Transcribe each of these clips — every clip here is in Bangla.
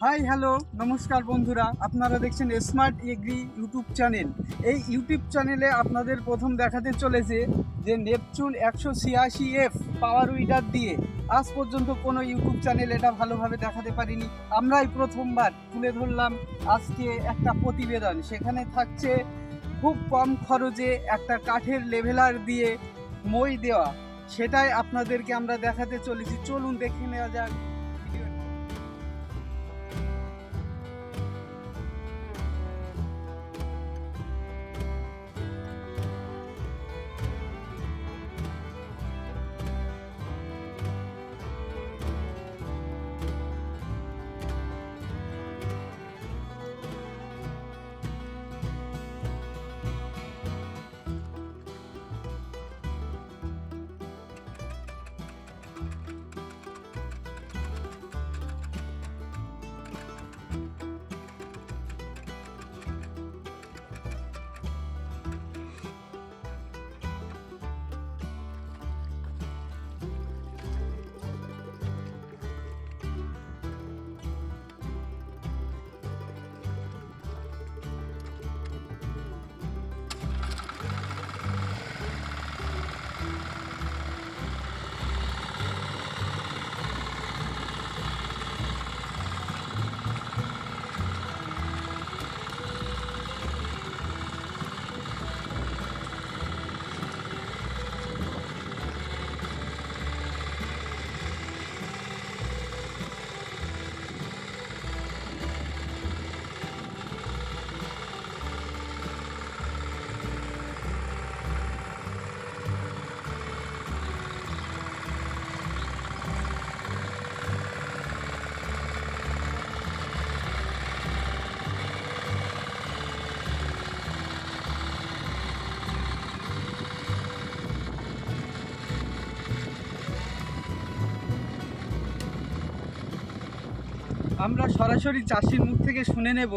হাই হ্যালো নমস্কার বন্ধুরা। আপনারা দেখছেন স্মার্ট এগ্রি ইউটিউব চ্যানেল এই ইউটিউব চ্যানেলে আপনাদের প্রথম দেখাতে চলেছে যে নেপচুন একশো ছিয়াশি এফ পাওয়ার উইডার দিয়ে আজ পর্যন্ত কোনো ইউটিউব চ্যানেল এটা ভালোভাবে দেখাতে পারিনি। আমরাই প্রথমবার তুলে ধরলাম আজকে একটা প্রতিবেদন। সেখানে থাকছে খুব কম খরচে একটা কাঠের লেভেলার দিয়ে মই দেওয়া। সেটাই আপনাদেরকে আমরা দেখাতে চলেছি। চলুন দেখে নেওয়া যাক। আমরা সরাসরি চাষির মুখ থেকে শুনে নেব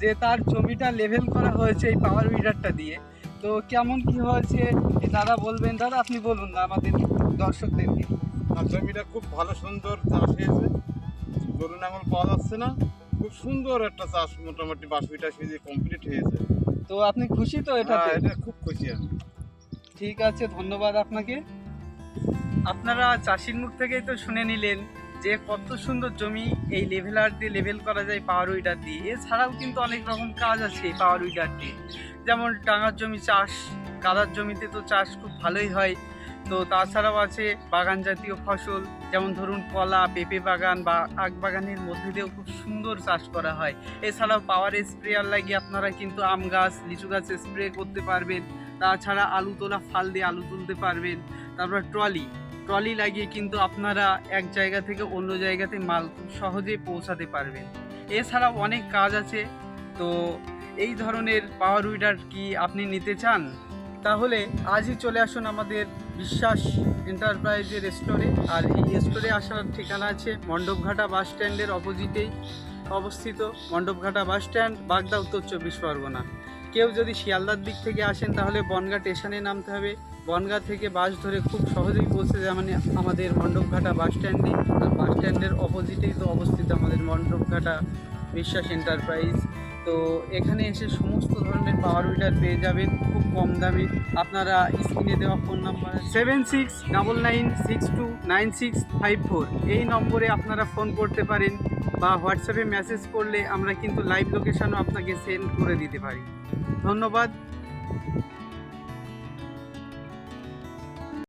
যে তার জমিটা লেভেল করা হয়েছে এই পাওয়ার উইডারটা দিয়ে। তো কেমন কি হয়েছে? দাদা বলবেন। দাদা আপনি বলুন না আমাদের দর্শকদেরকে। আর জমিটা খুব ভালো সুন্দর চাষ হয়েছে। গরু নাঙল পাওয়া যাচ্ছে না। খুব সুন্দর একটা চাষ মোটামুটি বাসবিটা সেজে কমপ্লিট হয়েছে। তো আপনি খুশি তো হ্যাঁ, এটাতে এটা খুব খুশি আমি। ঠিক আছে ধন্যবাদ আপনাকে। আপনারা চাষির মুখ থেকেই তো শুনে নিলেন। যে কত সুন্দর জমি এই লেভেলার দিয়ে লেভেল করা যায় পাওয়ার উইডার দিয়ে। এছাড়াও কিন্তু অনেক রকম কাজ আছে এই পাওয়ার উইডার দিয়ে। যেমন ডাঙার জমি চাষ কাদার জমিতে তো চাষ খুব ভালোই হয়। তো তাছাড়াও আছে বাগান জাতীয় ফসল, যেমন ধরুন কলা, পেঁপে বাগান বা আখ বাগানের মধ্যে দিয়েও খুব সুন্দর চাষ করা হয়। এছাড়াও পাওয়ার স্প্রেয়ার লাগিয়ে আপনারা কিন্তু আম গাছ, লিচু গাছ স্প্রে করতে পারবেন। তাছাড়া আলু তোলা ফাল দিয়ে আলু তুলতে পারবেন। তারপর ট্রলি ট্রলি লাগিয়ে কিন্তু আপনারা এক জায়গা থেকে অন্য জায়গাতে মাল খুব সহজেই পৌঁছাতে পারবেন। এছাড়াও অনেক কাজ আছে। তো এই ধরনের পাওয়ার উইডার কি আপনি নিতে চান? তাহলে আজই চলে আসুন আমাদের বিশ্বাস এন্টারপ্রাইজের স্টোরে আর এই স্টোরে আসার ঠিকানা আছে মণ্ডপঘাটা বাস স্ট্যান্ডের অপোজিটেই অবস্থিত। মণ্ডপঘাটা বাস স্ট্যান্ড বাগদা, উত্তর চব্বিশ পরগনা। কেউ যদি শিয়ালদার দিক থেকে আসেন, তাহলে বনগা স্টেশনে নামতে হবে। বনগা থেকে বাস ধরে খুব সহজেই পৌঁছে যায় মানে আমাদের মণ্ডপঘাটা বাস স্ট্যান্ডে। বাস স্ট্যান্ডের অপোজিটেই তো অবস্থিত আমাদের মণ্ডপঘাটা বিশ্বাস এন্টারপ্রাইজ তো এখানে এসে সমস্ত ধরনের পাওয়ার উইডার পেয়ে যাবেন, খুব কম দামে। আপনারা স্ক্রিনে দেওয়া phone number seven six double nine six two nine six five four এই নম্বরে আপনারা ফোন করতে পারেন বা হোয়াটসঅ্যাপে মেসেজ করলে আমরা কিন্তু লাইভ লোকেশনও আপনাকে সেন্ড করে দিতে পারি। ধন্যবাদ।